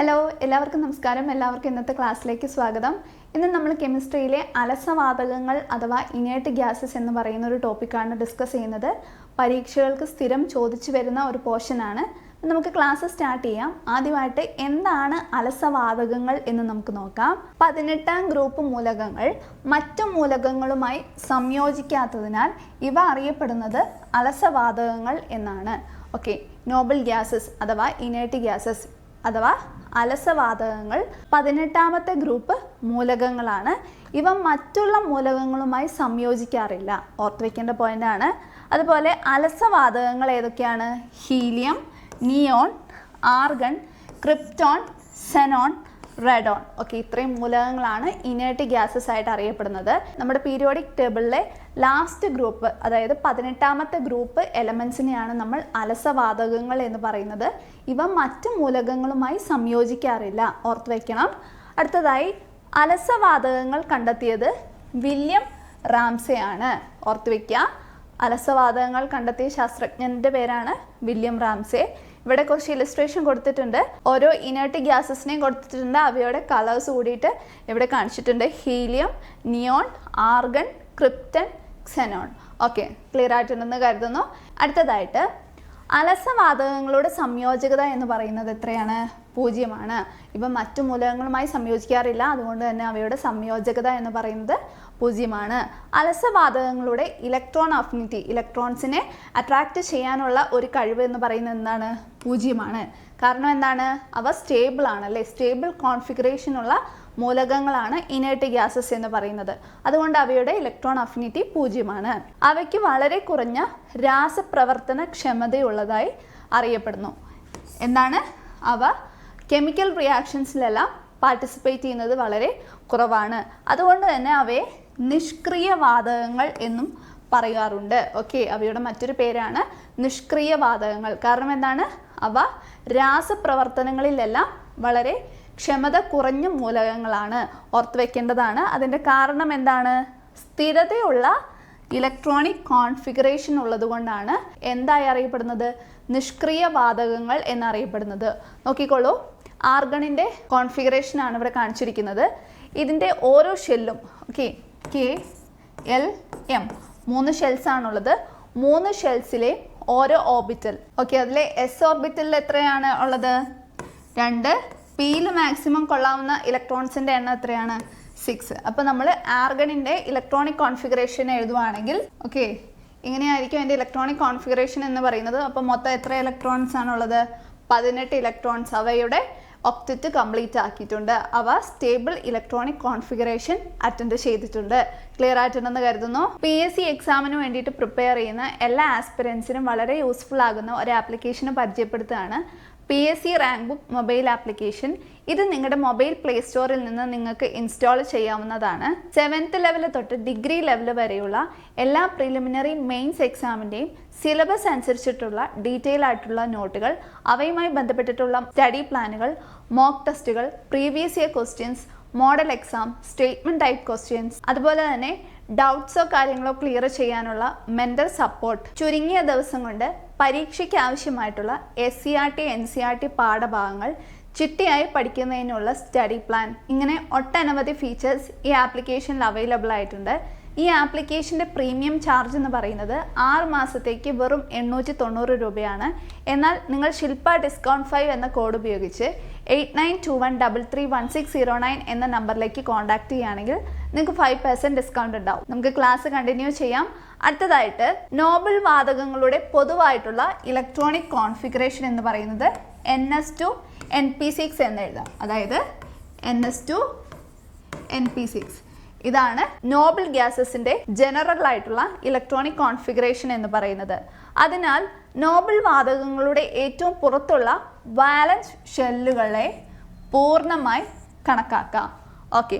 Hello എല്ലാവർക്കും നമസ്കാരം. എല്ലാവർക്കും ഇന്നത്തെ ക്ലാസ്സിലേക്ക് സ്വാഗതം. ഇന്ന് നമ്മൾ കെമിസ്ട്രിയിലെ അലസവാതകങ്ങൾ അഥവാ ഇനേട്ട് ഗ്യാസസ് എന്ന് പറയുന്ന ഒരു ടോപ്പിക്കാണ് ഡിസ്കസ് ചെയ്യുന്നത്. പരീക്ഷകൾക്ക് സ്ഥിരം ചോദിച്ചു വരുന്ന ഒരു പോർഷനാണ് നമുക്ക് ക്ലാസ് സ്റ്റാർട്ട് ചെയ്യാം. ആദ്യമായിട്ട് എന്താണ് അലസവാതകങ്ങൾ എന്ന് നമുക്ക് നോക്കാം. പതിനെട്ടാം ഗ്രൂപ്പ് മൂലകങ്ങൾ മറ്റു മൂലകങ്ങളുമായി സംയോജിക്കാത്തതിനാൽ ഇവ അറിയപ്പെടുന്നത് അലസവാതകങ്ങൾ എന്നാണ്. ഓക്കെ നോബൽ ഗ്യാസസ് അഥവാ ഇനേർട്ട് ഗ്യാസസ് അഥവാ അലസവാതകങ്ങൾ. പതിനെട്ടാമത്തെ ഗ്രൂപ്പ് മൂലകങ്ങളാണ്. ഇവ മറ്റുള്ള മൂലകങ്ങളുമായി സംയോജിക്കാറില്ല. ഓർത്ത് വെക്കേണ്ട ആണ്. അതുപോലെ അലസവാതകങ്ങൾ ഏതൊക്കെയാണ്? Helium neon argon krypton xenon radon. Okay ഇത്രയും മൂലകങ്ങളാണ് ഇനേർട്ട് ഗ്യാസസ് ആയിട്ട് അറിയപ്പെടുന്നത്. നമ്മുടെ പീരിയോഡിക് ടേബിളിലെ ലാസ്റ്റ് ഗ്രൂപ്പ് അതായത് പതിനെട്ടാമത്തെ ഗ്രൂപ്പ് എലമെൻസിനെയാണ് നമ്മൾ അലസവാതകങ്ങൾ എന്ന് പറയുന്നത്. ഇവ മറ്റ് മൂലകങ്ങളുമായി സംയോജിക്കാറില്ല. ഓർത്ത് വയ്ക്കണം അടുത്തതായി അലസവാതകങ്ങൾ കണ്ടെത്തിയത് വില്യം റാംസെ ആണ് ഓർത്ത് വയ്ക്കുക അലസവാതകങ്ങൾ കണ്ടെത്തിയ ശാസ്ത്രജ്ഞന്റെ പേരാണ് വില്യം റാംസെ. ഇവിടെ കുറച്ച് ഇലസ്ട്രേഷൻ കൊടുത്തിട്ടുണ്ട്. ഓരോ ഇനേർട്ട് ഗ്യാസസിനെയും കൊടുത്തിട്ടുണ്ട്. അവയുടെ കളേഴ്സ് കൂടിയിട്ട് ഇവിടെ കാണിച്ചിട്ടുണ്ട്. Helium neon argon krypton xenon okay clear ആയിട്ടുണ്ടെന്ന് കരുതുന്നു. അടുത്തതായിട്ട് അലസവാതകങ്ങളുടെ സംയോജകത എന്ന് പറയുന്നത് എത്രയാണ്? പൂജ്യമാണ്. ഇപ്പം മറ്റു മൂലകങ്ങളുമായി സംയോജിക്കാറില്ല അതുകൊണ്ട് തന്നെ അവയുടെ സംയോജകത എന്ന് പറയുന്നത് പൂജ്യമാണ്. അലസവാതകങ്ങളുടെ ഇലക്ട്രോൺ അഫിനിറ്റി ഇലക്ട്രോൺസിനെ അട്രാക്റ്റ് ചെയ്യാനുള്ള ഒരു കഴിവ് എന്ന് പറയുന്നത് എന്താണ്? പൂജ്യമാണ്. കാരണം എന്താണ്? അവ സ്റ്റേബിൾ ആണ് അല്ലേ? സ്റ്റേബിൾ കോൺഫിഗറേഷനുള്ള മൂലകങ്ങളാണ് ഇനേർട്ട് ഗ്യാസസ് എന്ന് പറയുന്നത്. അതുകൊണ്ട് അവയുടെ ഇലക്ട്രോൺ അഫിനിറ്റി പൂജ്യമാണ്. അവയ്ക്ക് വളരെ കുറഞ്ഞ രാസപ്രവർത്തന ക്ഷമതയുള്ളതായി അറിയപ്പെടുന്നു. എന്താണ്? അവ കെമിക്കൽ റിയാക്ഷൻസിലെല്ലാം പാർട്ടിസിപ്പേറ്റ് ചെയ്യുന്നത് വളരെ കുറവാണ്. അതുകൊണ്ട് തന്നെ അവയെ നിഷ്ക്രിയ വാതകങ്ങൾ എന്നും പറയാറുണ്ട്. ഓക്കെ അവയുടെ മറ്റൊരു പേരാണ് നിഷ്ക്രിയ വാതകങ്ങൾ കാരണം എന്താണ്? അവ രാസപ്രവർത്തനങ്ങളിലെല്ലാം വളരെ ക്ഷമത കുറഞ്ഞ മൂലകങ്ങളാണ് ഓർത്ത് വെക്കേണ്ടതാണ്. അതിന്റെ കാരണം എന്താണ്? സ്ഥിരതയുള്ള ഇലക്ട്രോണിക് കോൺഫിഗറേഷൻ ഉള്ളതുകൊണ്ടാണ് എന്തായി അറിയപ്പെടുന്നത്? നിഷ്ക്രിയ വാതകങ്ങൾ എന്നറിയപ്പെടുന്നത്. നോക്കിക്കോളൂ. ആർഗണിന്റെ കോൺഫിഗറേഷനാണ് ഇവിടെ കാണിച്ചിരിക്കുന്നത്. ഇതിന്റെ ഓരോ ഷെല്ലും ഓക്കെ കെ എൽ എം മൂന്ന് ഷെൽസ് ആണുള്ളത്. മൂന്ന് ഷെൽസിലെ ഓരോ ഓർബിറ്റൽ. ഓക്കെ അതിലെ എസ് ഓർബിറ്റലിൽ എത്രയാണ് ഉള്ളത്? രണ്ട്. പിയിൽ മാക്സിമം കൊള്ളാവുന്ന ഇലക്ട്രോൺസിന്റെ എണ്ണം എത്രയാണ്? സിക്സ് അപ്പോൾ നമ്മൾ ആർഗണിന്റെ ഇലക്ട്രോണിക് കോൺഫിഗറേഷൻ എഴുതുവാണെങ്കിൽ ഓക്കെ ഇങ്ങനെയായിരിക്കും അതിന്റെ ഇലക്ട്രോണിക് കോൺഫിഗറേഷൻ എന്ന് പറയുന്നത്. അപ്പോൾ മൊത്തം എത്ര ഇലക്ട്രോൺസ് ആണുള്ളത് പതിനെട്ട് ഇലക്ട്രോൺസ് അവയുടെ ഒക്റ്ററ്റ് കംപ്ലീറ്റ് ആക്കിയിട്ടുണ്ട്. അവ സ്റ്റേബിൾ ഇലക്ട്രോണിക് കോൺഫിഗറേഷൻ അറ്റൻഡ് ചെയ്തിട്ടുണ്ട്. ക്ലിയർ ആയിട്ടുണ്ടെന്ന് കരുതുന്നു. പി എസ് സി എക്സാമിന് വേണ്ടിയിട്ട് പ്രിപ്പയർ ചെയ്യുന്ന എല്ലാ ആസ്പിറൻസിനും വളരെ യൂസ്ഫുൾ ആകുന്ന ഒരു ആപ്ലിക്കേഷന് പരിചയപ്പെടുത്തുകയാണ്. P S C rank book mobile application ഇത് നിങ്ങളുടെ മൊബൈൽ പ്ലേ സ്റ്റോറിൽ നിന്ന് നിങ്ങൾക്ക് ഇൻസ്റ്റാൾ ചെയ്യാവുന്നതാണ്. സെവൻത്ത് ലെവൽ തൊട്ട് ഡിഗ്രി ലെവൽ വരെയുള്ള എല്ലാ പ്രിലിമിനറി മെയിൻസ് എക്സാമിന്റെയും സിലബസ് അനുസരിച്ചിട്ടുള്ള ഡീറ്റെയിൽ ആയിട്ടുള്ള നോട്ടുകൾ അവയുമായി ബന്ധപ്പെട്ടിട്ടുള്ള സ്റ്റഡി പ്ലാനുകൾ മോക്ക് ടെസ്റ്റുകൾ previous year questions model exam statement type questions അതുപോലെ തന്നെ ഡൗട്ട്സോ കാര്യങ്ങളോ ക്ലിയർ ചെയ്യാനുള്ള മെന്റൽ സപ്പോർട്ട് ചുരുങ്ങിയ ദിവസം കൊണ്ട് പരീക്ഷയ്ക്ക് ആവശ്യമായിട്ടുള്ള S C R T N C R T പാഠഭാഗങ്ങൾ ചിട്ടയായി പഠിക്കുന്നതിനുള്ള സ്റ്റഡി പ്ലാൻ ഇങ്ങനെ ഒട്ടനവധി ഫീച്ചേഴ്സ് ഈ ആപ്ലിക്കേഷനിൽ അവൈലബിൾ ആയിട്ടുണ്ട്. ഈ ആപ്ലിക്കേഷന്റെ പ്രീമിയം ചാർജ് എന്ന് പറയുന്നത് ആറ് മാസത്തേക്ക് വെറും എണ്ണൂറ്റി തൊണ്ണൂറ് രൂപയാണ്. എന്നാൽ നിങ്ങൾ ശില്പ ഡിസ്കൗണ്ട് ഫൈവ് എന്ന കോഡ് ഉപയോഗിച്ച് eight nine two one double three one six zero nine എന്ന നമ്പറിലേക്ക് കോൺടാക്ട് ചെയ്യുകയാണെങ്കിൽ നിങ്ങൾക്ക് ഫൈവ് പെർസെന്റ് ഡിസ്കൗണ്ട് ഉണ്ടാവും. നമുക്ക് ക്ലാസ് കണ്ടിന്യൂ ചെയ്യാം. അടുത്തതായിട്ട് നോബിൾ വാതകങ്ങളുടെ പൊതുവായിട്ടുള്ള ഇലക്ട്രോണിക് കോൺഫിഗറേഷൻ എന്ന് പറയുന്നത് N S two N P six എന്ന് എഴുതാം. അതായത് N S two N P six ഇതാണ് നോബിൾ ഗ്യാസസിന്റെ ജനറൽ ആയിട്ടുള്ള ഇലക്ട്രോണിക് കോൺഫിഗറേഷൻ എന്ന് പറയുന്നത്. അതിനാൽ നോബിൾ വാതകങ്ങളുടെ ഏറ്റവും പുറത്തുള്ള വാലൻസ് ഷെല്ലുകളെ പൂർണമായി കണക്കാക്കാം. ഓക്കെ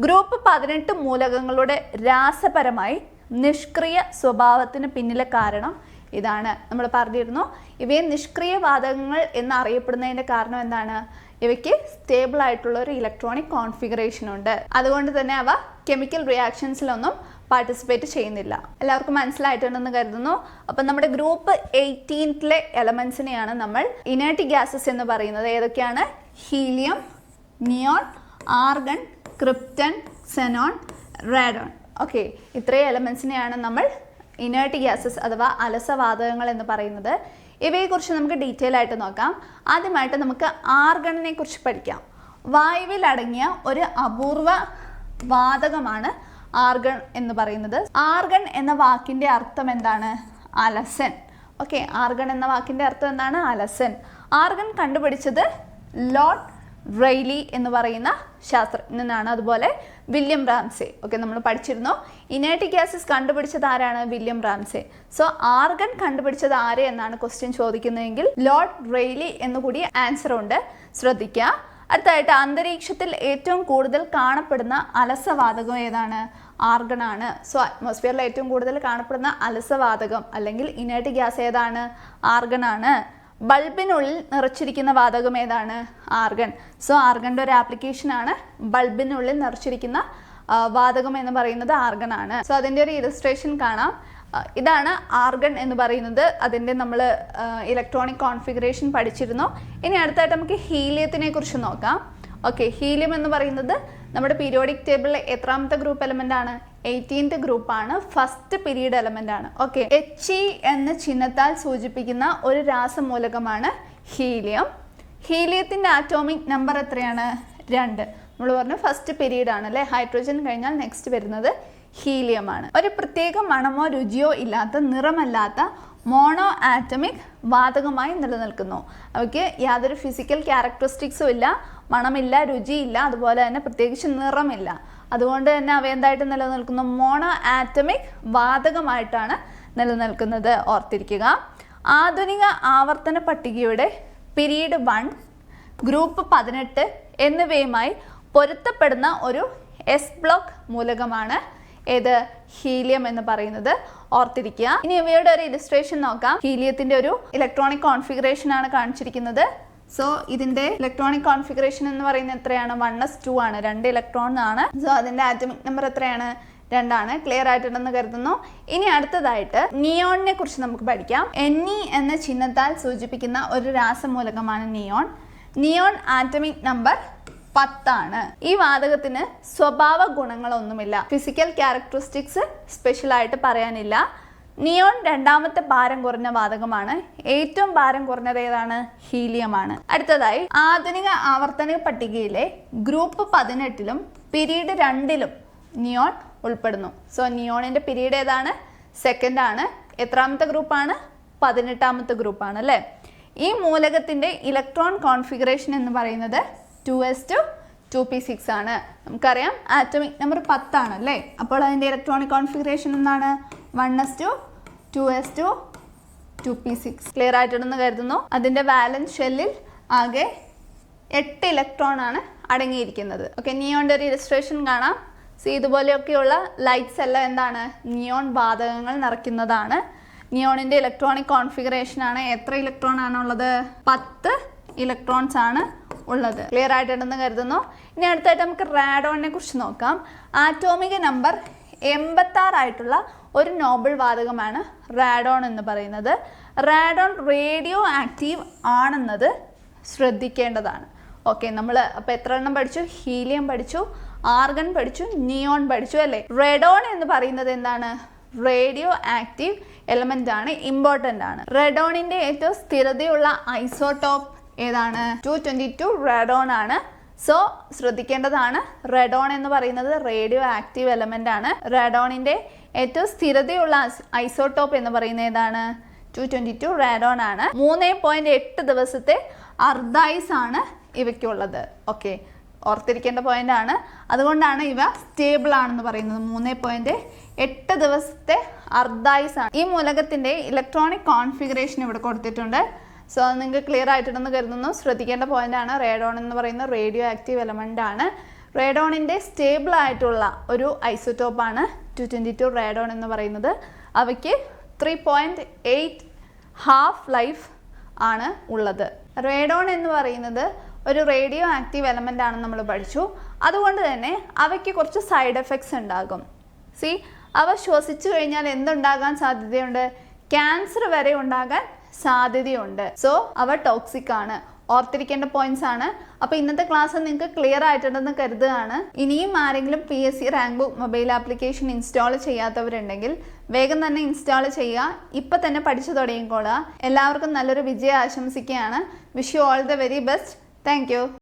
ഗ്രൂപ്പ് പതിനെട്ട് മൂലകങ്ങളുടെ രാസപരമായി നിഷ്ക്രിയ സ്വഭാവത്തിന് പിന്നിലെ കാരണം ഇതാണ്. നമ്മൾ പറഞ്ഞിരുന്നു ഇവയെ നിഷ്ക്രിയ വാതകങ്ങൾ എന്നറിയപ്പെടുന്നതിന്റെ കാരണം എന്താണ്? ഇവയ്ക്ക് സ്റ്റേബിൾ ആയിട്ടുള്ള ഒരു ഇലക്ട്രോണിക് കോൺഫിഗറേഷൻ ഉണ്ട്. അതുകൊണ്ട് തന്നെ അവ കെമിക്കൽ റിയാക്ഷൻസിലൊന്നും പാർട്ടിസിപ്പേറ്റ് ചെയ്യുന്നില്ല. എല്ലാവർക്കും മനസ്സിലായിട്ടുണ്ടെന്ന് കരുതുന്നു. അപ്പം നമ്മുടെ ഗ്രൂപ്പ് എയ്റ്റീൻത്തിലെ എലമെൻസിനെയാണ് നമ്മൾ ഇനേറ്റിക് ഗ്യാസസ് എന്ന് പറയുന്നത്. ഏതൊക്കെയാണ്? Helium neon argon krypton xenon radon okay ഇത്രയും എലമെൻസിനെയാണ് നമ്മൾ ഇനേർട്ട് ഗ്യാസസ് അഥവാ അലസവാതകങ്ങൾ എന്ന് പറയുന്നത്. ഇവയെക്കുറിച്ച് നമുക്ക് ഡീറ്റെയിൽ ആയിട്ട് നോക്കാം. ആദ്യമായിട്ട് നമുക്ക് ആർഗണിനെ കുറിച്ച് പഠിക്കാം. വായുവിൽ അടങ്ങിയ ഒരു അപൂർവ വാതകമാണ് ആർഗൺ എന്ന് പറയുന്നത്. ആർഗൺ എന്ന വാക്കിന്റെ അർത്ഥം എന്താണ്? അലസൻ. ഓക്കെ ആർഗൺ എന്ന വാക്കിന്റെ അർത്ഥം എന്താണ്? അലസൻ. ആർഗൺ കണ്ടുപിടിച്ചത് ലോർഡ് റെയ്ലി എന്ന് പറയുന്ന ശാസ്ത്രജ്ഞനാണ് അതുപോലെ വില്യം റാംസെ. ഓക്കെ നമ്മൾ പഠിച്ചിരുന്നു. ഇനേറ്റിക് ആസിസ് കണ്ടുപിടിച്ചത് ആരാണ്? William Ramsey. സോ ആർഗൺ കണ്ടുപിടിച്ചത് ആര് എന്നാണ് ക്വസ്റ്റ്യൻ ചോദിക്കുന്നതെങ്കിൽ ലോർഡ് റെയ്ലി എന്നുകൂടി ആൻസർ ഉണ്ട്. ശ്രദ്ധിക്കുക അടുത്തായിട്ട് അന്തരീക്ഷത്തിൽ ഏറ്റവും കൂടുതൽ കാണപ്പെടുന്ന അലസവാതകം ഏതാണ്? ആർഗൺ ആണ്. സോ അറ്റ്മോസ്ഫിയറിൽ ഏറ്റവും കൂടുതൽ കാണപ്പെടുന്ന അലസവാതകം അല്ലെങ്കിൽ ഇനേർട്ട് ഗ്യാസ് ഏതാണ്? ആർഗൺ ആണ്. ബൾബിനുള്ളിൽ നിറച്ചിരിക്കുന്ന വാതകം ഏതാണ്? ആർഗൺ. സോ ആർഗണിന്റെ ഒരു ആപ്ലിക്കേഷൻ ആണ് ബൾബിനുള്ളിൽ നിറച്ചിരിക്കുന്ന വാതകം എന്ന് പറയുന്നത് ആർഗൺ ആണ്. സോ അതിന്റെ ഒരു ഇലസ്ട്രേഷൻ കാണാം. ഇതാണ് ആർഗൺ എന്ന് പറയുന്നത്. അതിന്റെ നമ്മൾ ഇലക്ട്രോണിക് കോൺഫിഗറേഷൻ പഠിച്ചിരുന്നു. ഇനി അടുത്തായിട്ട് നമുക്ക് ഹീലിയത്തിനെ കുറിച്ച് നോക്കാം. ഓക്കെ ഹീലിയം എന്ന് പറയുന്നത് നമ്മുടെ പീരിയോഡിക് ടേബിളിലെ എത്രാമത്തെ ഗ്രൂപ്പ് എലമെന്റ് ആണ്? എയ്റ്റീൻത് ഗ്രൂപ്പാണ് ഫസ്റ്റ് പീരീഡ് എലമെന്റ് ആണ്. ഓക്കെ എച്ച് ഇ എന്ന ചിഹ്നത്താൽ സൂചിപ്പിക്കുന്ന ഒരു രാസമൂലകമാണ് ഹീലിയം. ഹീലിയത്തിന്റെ ആറ്റോമിക് നമ്പർ എത്രയാണ്? രണ്ട്. നമ്മൾ പറഞ്ഞു ഫസ്റ്റ് പീരീഡ് ആണ് അല്ലേ? ഹൈഡ്രോജൻ കഴിഞ്ഞാൽ നെക്സ്റ്റ് വരുന്നത് ഹീലിയമാണ്. ഒരു പ്രത്യേക മണമോ രുചിയോ ഇല്ലാത്ത നിറമല്ലാത്ത മോണോ ആറ്റമിക് വാതകമായി നിലനിൽക്കുന്നു. അവയ്ക്ക് യാതൊരു ഫിസിക്കൽ ക്യാരക്ടറിസ്റ്റിക്സും ഇല്ല മണമില്ല രുചിയില്ല അതുപോലെ തന്നെ പ്രത്യേകിച്ച് നിറമില്ല. അതുകൊണ്ട് തന്നെ അവ എന്തായിട്ട് നിലനിൽക്കുന്നു? മോണോ ആറ്റമിക് വാതകമായിട്ടാണ് നിലനിൽക്കുന്നത്. ഓർത്തിരിക്കുക. ആധുനിക ആവർത്തന പട്ടികയുടെ പിരീഡ് വൺ ഗ്രൂപ്പ് പതിനെട്ട് എന്നിവയുമായി പൊരുത്തപ്പെടുന്ന ഒരു എസ് ബ്ലോക്ക് മൂലകമാണ് ഏത് ഹീലിയം എന്ന് പറയുന്നത് ഓർത്തിരിക്കുക. ഇനി ഇവയുടെ ഒരു ഇലിസ്ട്രേഷൻ നോക്കാം. ഹീലിയത്തിന്റെ ഒരു ഇലക്ട്രോണിക് കോൺഫിഗറേഷൻ ആണ് കാണിച്ചിരിക്കുന്നത്. സോ ഇതിന്റെ ഇലക്ട്രോണിക് കോൺഫിഗറേഷൻ എന്ന് പറയുന്നത് എത്രയാണ്? വൺ എസ് ടു ആണ്. രണ്ട് ഇലക്ട്രോൺ ആണ്. സോ അതിന്റെ ആറ്റമിക് നമ്പർ എത്രയാണ്? രണ്ടാണ്. ക്ലിയർ ആയിട്ടുണ്ടെന്ന് കരുതുന്നു. ഇനി അടുത്തതായിട്ട് നിയോണിനെ കുറിച്ച് നമുക്ക് പഠിക്കാം. എൻ ഇ എന്ന ചിഹ്നത്താൽ സൂചിപ്പിക്കുന്ന ഒരു രാസമൂലകമാണ് നിയോൺ നിയോൺ ആറ്റമിക് നമ്പർ പത്താണ്. ഈ വാതകത്തിന് സ്വഭാവ ഗുണങ്ങളൊന്നുമില്ല. ഫിസിക്കൽ ക്യാരക്ടറിസ്റ്റിക്സ് സ്പെഷ്യൽ ആയിട്ട് പറയാനില്ല. നിയോൺ രണ്ടാമത്തെ ഭാരം കുറഞ്ഞ വാതകമാണ്. ഏറ്റവും ഭാരം കുറഞ്ഞത് ഏതാണ്? ഹീലിയമാണ്. അടുത്തതായി ആധുനിക ആവർത്തന പട്ടികയിലെ ഗ്രൂപ്പ് പതിനെട്ടിലും പിരീഡ് രണ്ടിലും നിയോൺ ഉൾപ്പെടുന്നു. സോ നിയോണിന്റെ പിരീഡ് ഏതാണ്? സെക്കൻഡ് ആണ്. എത്രാമത്തെ ഗ്രൂപ്പാണ് പതിനെട്ടാമത്തെ ഗ്രൂപ്പാണ് അല്ലേ? ഈ മൂലകത്തിന്റെ ഇലക്ട്രോൺ കോൺഫിഗറേഷൻ എന്ന് പറയുന്നത് two S two two P six ആണ്. നമുക്കറിയാം ആറ്റമിക് നമ്പർ പത്താണ് അല്ലേ? അപ്പോൾ അതിന്റെ ഇലക്ട്രോണിക് കോൺഫിഗറേഷൻ എന്താണ്? One S two two S two two P six clear ആയിട്ടുണ്ടെന്ന് കരുതുന്നു. അതിന്റെ വാലൻസ് ഷെല്ലിൽ ആകെ എട്ട് ഇലക്ട്രോൺ ആണ് അടങ്ങിയിരിക്കുന്നത്. ഓക്കെ നിയോണിന്റെ ഒരു ഇലസ്ട്രേഷൻ കാണാം. സി ഇതുപോലെയൊക്കെയുള്ള ലൈറ്റ്സ് എല്ലാം എന്താണ്? നിയോൺ വാതകങ്ങൾ നിറയ്ക്കുന്നതാണ്. നിയോണിന്റെ ഇലക്ട്രോണിക് കോൺഫിഗറേഷൻ ആണ്. എത്ര ഇലക്ട്രോൺ ആണുള്ളത്? പത്ത് ഇലക്ട്രോൺസ് ആണ്. ഉള്ളത്. ക്ലിയർ ആയിട്ടുണ്ടെന്ന് കരുതുന്നു. ഇനി അടുത്തായിട്ട് നമുക്ക് റാഡോണിനെ കുറിച്ച് നോക്കാം. ആറ്റോമിക നമ്പർ എൺപത്താറായിട്ടുള്ള ഒരു നോബിൾ വാതകമാണ് റാഡോൺ എന്ന് പറയുന്നത്. റാഡോൺ റേഡിയോ ആക്റ്റീവ് ആണെന്നത് ശ്രദ്ധിക്കേണ്ടതാണ്. ഓക്കെ നമ്മൾ അപ്പോൾ എത്ര എണ്ണം പഠിച്ചു? ഹീലിയം പഠിച്ചു ആർഗൺ പഠിച്ചു നിയോൺ പഠിച്ചു അല്ലേ? റെഡോൺ എന്ന് പറയുന്നത് എന്താണ്? റേഡിയോ ആക്റ്റീവ് എലമെന്റ് ആണ് ഇമ്പോർട്ടന്റ് ആണ്. റെഡോണിന്റെ ഏറ്റവും സ്ഥിരതയുള്ള ഐസോടോപ്പ് ഏതാണ്? ടു ട്വന്റി ടു റെഡോൺ ആണ്. സോ ശ്രദ്ധിക്കേണ്ടതാണ്. റെഡോൺ എന്ന് പറയുന്നത് റേഡിയോ ആക്റ്റീവ് എലമെന്റ് ആണ് റെഡോണിന്റെ ഏറ്റവും സ്ഥിരതയുള്ള ഐസോടോപ്പ് എന്ന് പറയുന്നത് ഏതാണ്? ടു ട്വന്റി ടു റെഡോൺ ആണ്. മൂന്ന് പോയിന്റ് എട്ട് ദിവസത്തെ അർദായിസ് ആണ് ഇവയ്ക്കുള്ളത്. ഓക്കെ ഓർത്തിരിക്കേണ്ട പോയിന്റ് ആണ്. അതുകൊണ്ടാണ് ഇവ സ്റ്റേബിൾ ആണെന്ന് പറയുന്നത്. മൂന്ന് പോയിന്റ് എട്ട് ദിവസത്തെ അർദായിസ് ആണ്. ഈ മൂലകത്തിന്റെ ഇലക്ട്രോണിക് കോൺഫിഗറേഷൻ ഇവിടെ കൊടുത്തിട്ടുണ്ട്. സോ അത് നിങ്ങൾക്ക് ക്ലിയർ ആയിട്ടുണ്ടെന്ന് കരുതുന്നു. ശ്രദ്ധിക്കേണ്ട പോയിന്റ് ആണ്. റേഡോൺ എന്ന് പറയുന്ന റേഡിയോ ആക്റ്റീവ് എലമെന്റ് ആണ്. റേഡോണിന്റെ സ്റ്റേബിൾ ആയിട്ടുള്ള ഒരു ഐസോറ്റോപ്പാണ് ടു ട്വന്റി ടു റേഡോൺ എന്ന് പറയുന്നത്. അവയ്ക്ക് three point eight half life ആണ് ഉള്ളത്. റേഡോൺ എന്ന് പറയുന്നത് ഒരു റേഡിയോ ആക്റ്റീവ് എലമെന്റ് ആണെന്ന് നമ്മൾ പഠിച്ചു. അതുകൊണ്ട് തന്നെ അവയ്ക്ക് കുറച്ച് സൈഡ് എഫക്ട്സ് ഉണ്ടാകും. സി അവ ശ്വസിച്ചു കഴിഞ്ഞാൽ എന്തുണ്ടാകാൻ സാധ്യതയുണ്ട്? ക്യാൻസർ വരെ ഉണ്ടാകാൻ സാധ്യതയുണ്ട്. സോ അവ ടോക്സിക് ആണ്. ഓർത്തിരിക്കേണ്ട പോയിന്റ്സ് ആണ്. അപ്പോൾ ഇന്നത്തെ ക്ലാസ് നിങ്ങൾക്ക് ക്ലിയർ ആയിട്ടുണ്ടെന്ന് കരുതുകയാണ്. ഇനിയും ആരെങ്കിലും P S C rank book mobile application install ചെയ്യാത്തവരുണ്ടെങ്കിൽ വേഗം തന്നെ ഇൻസ്റ്റാൾ ചെയ്യുക. ഇപ്പം തന്നെ പഠിച്ചു തുടങ്ങിക്കോളുക. എല്ലാവർക്കും നല്ലൊരു വിജയം ആശംസിക്കുകയാണ്. Wish you all the very best thank